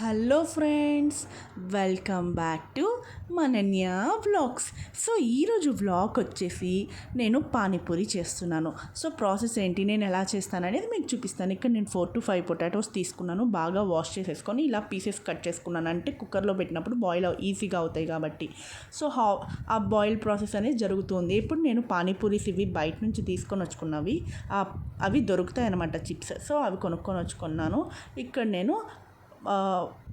Hello friends welcome back to Mananya vlogs. So ఈరోజు vlog వచ్చేసి నేను పానీపూరి చేస్తున్నాను. సో ప్రాసెస్ ఏంటి నేను ఎలా చేస్తాను అనేది మీకు చూపిస్తాను. ఇక్కడ నేను ఫోర్ టు ఫైవ్ పొటాటోస్ తీసుకున్నాను. బాగా వాష్ చేసేసుకొని ఇలా పీసెస్ కట్ చేసుకున్నాను. అంటే కుక్కర్లో పెట్టినప్పుడు బాయిల్ ఈజీగా అవుతాయి కాబట్టి. సో హా ఆ బాయిల్ ప్రాసెస్ అనేది జరుగుతుంది. ఇప్పుడు నేను పానీపూరీస్ ఇవి బయట నుంచి తీసుకొని వచ్చుకున్నవి అవి దొరుకుతాయి అన్నమాట చిప్స్. సో అవి కొనుక్కొని వచ్చుకున్నాను. ఇక్కడ నేను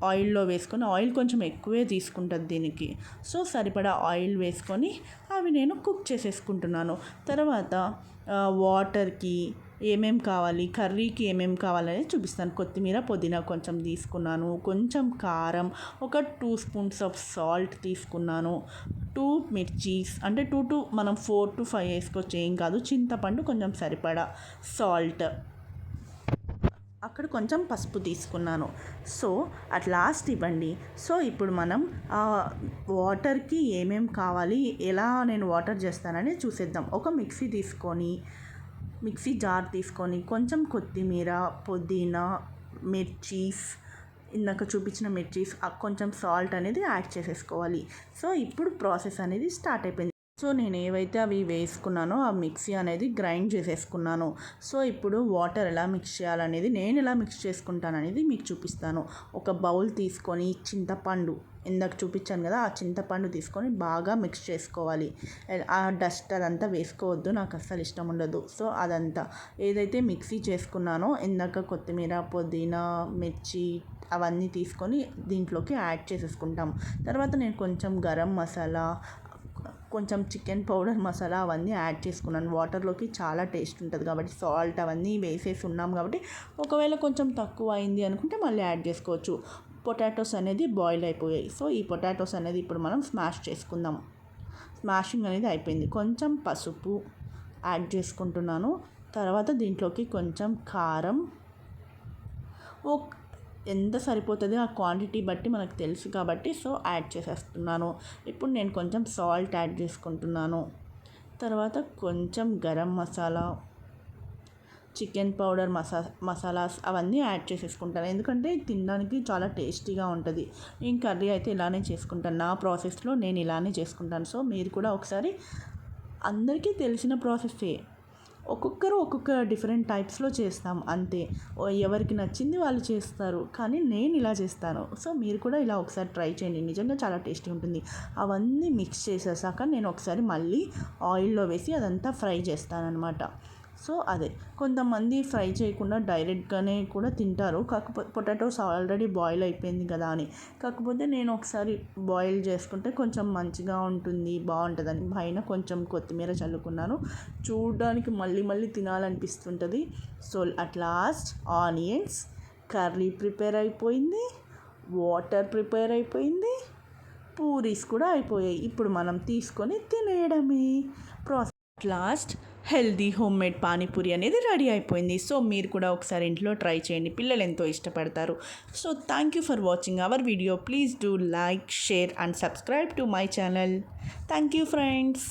ఆయిల్లో వేసుకొని ఆయిల్ కొంచెం ఎక్కువే తీసుకుంటుంది దీనికి. సో సరిపడా ఆయిల్ వేసుకొని అవి నేను కుక్ చేసేసుకుంటున్నాను. తర్వాత వాటర్కి ఏమేం కావాలి కర్రీకి ఏమేం కావాలని చూపిస్తాను. కొత్తిమీర పుదీనా కొంచెం తీసుకున్నాను. కొంచెం కారం ఒక టూ స్పూన్స్ ఆఫ్ సాల్ట్ తీసుకున్నాను. టూ మిర్చీస్ అంటే టూ టూ మనం ఫోర్ టు ఫైవ్ వేసుకోవచ్చు ఏం కాదు. చింతపండు కొంచెం సరిపడా సాల్ట్. అక్కడ కొంచెం పసుపు తీసుకున్నాను. సో అట్ లాస్ట్ ఇవ్వండి. సో ఇప్పుడు మనం వాటర్కి ఏమేం కావాలి ఎలా నేను వాటర్ చేస్తానని చూసేద్దాం. ఒక మిక్సీ తీసుకొని మిక్సీ జార్ తీసుకొని కొంచెం కొత్తిమీర పుదీనా మిర్చీస్ ఇందాక చూపించిన మిర్చీస్ కొంచెం సాల్ట్ అనేది యాడ్ చేసేసుకోవాలి. సో ఇప్పుడు ప్రాసెస్ అనేది స్టార్ట్ అయిపోయింది. సో నేను ఏవైతే అవి వేసుకున్నానో ఆ మిక్సీ అనేది గ్రైండ్ చేసేసుకున్నాను. సో ఇప్పుడు వాటర్ ఎలా మిక్స్ చేయాలనేది నేను ఎలా మిక్స్ చేసుకుంటాను అనేది మీకు చూపిస్తాను. ఒక బౌల్ తీసుకొని చింతపండు ఇందాక చూపించాను కదా ఆ చింతపండు తీసుకొని బాగా మిక్స్ చేసుకోవాలి. ఆ డస్ట్ అదంతా వేసుకోవద్దు నాకు అస్సలు ఇష్టం ఉండదు. సో అదంతా ఏదైతే మిక్సీ చేసుకున్నానో ఇందాక కొత్తిమీర పుదీనా మిర్చి అవన్నీ తీసుకొని దీంట్లోకి యాడ్ చేసేసుకుంటాం. తర్వాత నేను కొంచెం గరం మసాలా కొంచెం చికెన్ పౌడర్ మసాలా అవన్నీ యాడ్ చేసుకున్నాను. వాటర్లోకి చాలా టేస్ట్ ఉంటుంది కాబట్టి సాల్ట్ అవన్నీ వేసేసి ఉన్నాం కాబట్టి ఒకవేళ కొంచెం తక్కువ అయింది అనుకుంటే మళ్ళీ యాడ్ చేసుకోవచ్చు. పొటాటోస్ అనేది బాయిల్ అయిపోయాయి. సో ఈ పొటాటోస్ అనేది ఇప్పుడు మనం స్మాష్ చేసుకుందాం. స్మాషింగ్ అనేది అయిపోయింది. కొంచెం పసుపు యాడ్ చేసుకుంటున్నాను. తర్వాత దీంట్లోకి కొంచెం కారం. ఎంత సరిపోతుందో ఆ క్వాంటిటీ బట్టి మనకు తెలుసు కాబట్టి సో యాడ్ చేసేస్తున్నాను. ఇప్పుడు నేను కొంచెం సాల్ట్ యాడ్ చేసుకుంటున్నాను. తర్వాత కొంచెం గరం మసాలా చికెన్ పౌడర్ మసా మసాలాస్ అవన్నీ యాడ్ చేసేసుకుంటాను. ఎందుకంటే తినడానికి చాలా టేస్టీగా ఉంటుంది. నేను కర్రీ అయితే ఇలానే చేసుకుంటాను. నా ప్రాసెస్లో నేను ఇలానే చేసుకుంటాను. సో మీరు కూడా ఒకసారి అందరికీ తెలిసిన ప్రాసెస్సే ఒక్కొక్కరు ఒక్కొక్క డిఫరెంట్ టైప్స్లో చేస్తాం అంతే. ఎవరికి నచ్చింది వాళ్ళు చేస్తారు కానీ నేను ఇలా చేస్తాను. సో మీరు కూడా ఇలా ఒకసారి ట్రై చేయండి. నిజంగా చాలా టేస్టీ ఉంటుంది. అవన్నీ మిక్స్ చేసేసాక నేను ఒకసారి మళ్ళీ ఆయిల్లో వేసి అదంతా ఫ్రై చేస్తాను అనమాట సో అదే. కొంతమంది ఫ్రై చేయకుండా డైరెక్ట్గానే కూడా తింటారు. కాకపోతే పొటాటోస్ ఆల్రెడీ బాయిల్ అయిపోయింది కదా అని. కాకపోతే నేను ఒకసారి బాయిల్ చేసుకుంటే కొంచెం మంచిగా ఉంటుంది బాగుంటుందని. పైన కొంచెం కొత్తిమీర చల్లుకున్నాను. చూడడానికి మళ్ళీ మళ్ళీ తినాలనిపిస్తుంటుంది. So at last onions curry prepare అయిపోయింది వాటర్ ప్రిపేర్ అయిపోయింది పూరీస్ కూడా అయిపోయాయి. ఇప్పుడు మనం తీసుకొని తినేయడమే. Process. Last healthy home made panipuri అనేది రెడీ అయిపోయింది. సో మీరు కూడా ఒకసారి ఇంట్లో ట్రై చేయండి. పిల్లలు ఎంతో ఇష్టపడతారు. So thank you for watching our video please do like share and subscribe to my channel thank you friends